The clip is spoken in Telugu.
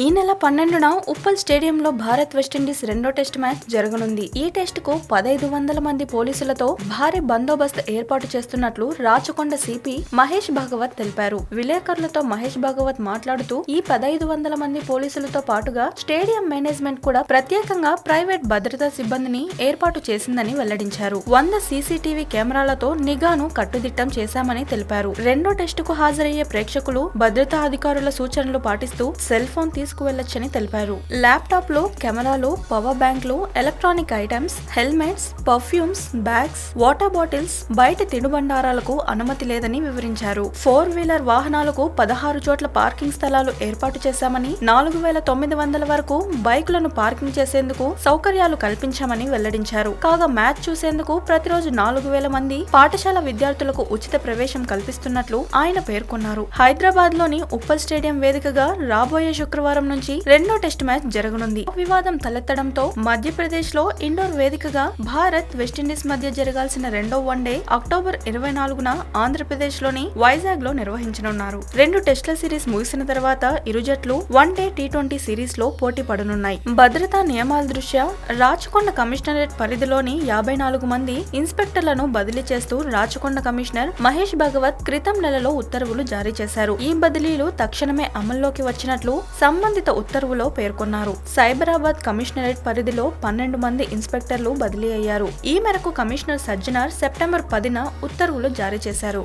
ఈ నెల పన్నెండున ఉప్పల్ స్టేడియంలో భారత్ వెస్టిండీస్ రెండో టెస్ట్ మ్యాచ్ జరగనుంది. ఈ టెస్ట్కు పదైదు వందల మంది పోలీసులతో భారీ బందోబస్తు ఏర్పాటు చేస్తున్నట్లు రాచకొండ సిపి మహేష్ భాగవత్ తెలిపారు. విలేకరులతో మహేష్ భాగవత్ మాట్లాడుతూ ఈ పదైదు వందల మంది పోలీసులతో పాటుగా స్టేడియం మేనేజ్మెంట్ కూడా ప్రత్యేకంగా ప్రైవేట్ భద్రతా సిబ్బందిని ఏర్పాటు చేసిందని వెల్లడించారు. వంద సీసీటీవీ కెమెరాలతో నిఘాను కట్టుదిట్టం చేశామని తెలిపారు. రెండో టెస్టుకు హాజరయ్యే ప్రేక్షకులు భద్రతా అధికారుల సూచనలు పాటిస్తూ సెల్ ఫోన్ తీసుకువెళ్ళొచ్చని తెలిపారు. ల్యాప్టాప్లో కెమెరాలు పవర్ బ్యాంక్లు electronic items helmets perfumes bags water bottles బయట తినుబండారాలకు అనుమతి లేదని వివరించారు. ఫోర్ వీలర్ వాహనాలకు పదహారు చోట్ల పార్కింగ్ స్థలాలు ఏర్పాటు చేశామని నాలుగు వేల తొమ్మిది వందల వరకు బైకులను పార్కింగ్ చేసేందుకు సౌకర్యాలు కల్పించామని వెల్లడించారు. కాగా మ్యాచ్ చూసేందుకు ప్రతిరోజు నాలుగు వేల మంది పాఠశాల విద్యార్థులకు ఉచిత ప్రవేశం కల్పిస్తున్నట్లు ఆయన పేర్కొన్నారు. హైదరాబాద్లోని ఉప్పల్ స్టేడియం వేదికగా రాబోయే శుక్రవారం నుంచి రెండో టెస్ట్ మ్యాచ్ జరగనుంది. వివాదం తలెత్తడంతో మధ్యప్రదేశ్లో ఇండోర్ వేదికగా భారత్ వెస్టిండీస్ మధ్య జరగాల్సిన రెండో వన్డే అక్టోబర్ ఇరవై నాలుగున ఆంధ్రప్రదేశ్లోని వైజాగ్లో నిర్వహించనున్నారు. రెండు టెస్ట్ల సిరీస్ ముగిసిన తర్వాత ఇరు జట్లు వన్ డే టీ ట్వంటీ సిరీస్లో పోటీ పడనున్నాయి. భద్రతా నియమాల దృష్ట్యా రాచకొండ కమిషనరేట్ పరిధిలోని యాభై నాలుగు మంది ఇన్స్పెక్టర్లను బదిలీ చేస్తూ రాచకొండ కమిషనర్ మహేష్ భగవత్ క్రితం నెలలో ఉత్తర్వులు జారీ చేశారు. ఈ బదిలీలు తక్షణమే అమల్లోకి వచ్చినట్లు సంబంధిత ఉత్తర్వులో పేర్కొన్నారు. సైబరాబాద్ కమిషనరేట్ పరిధిలో పన్నెండు మంది ఇన్స్పెక్టర్లు బదిలీ అయ్యారు. ఈ మేరకు కమిషనర్ సజ్జనార్ సెప్టెంబర్ పదిన ఉత్తర్వులు జారీ చేశారు.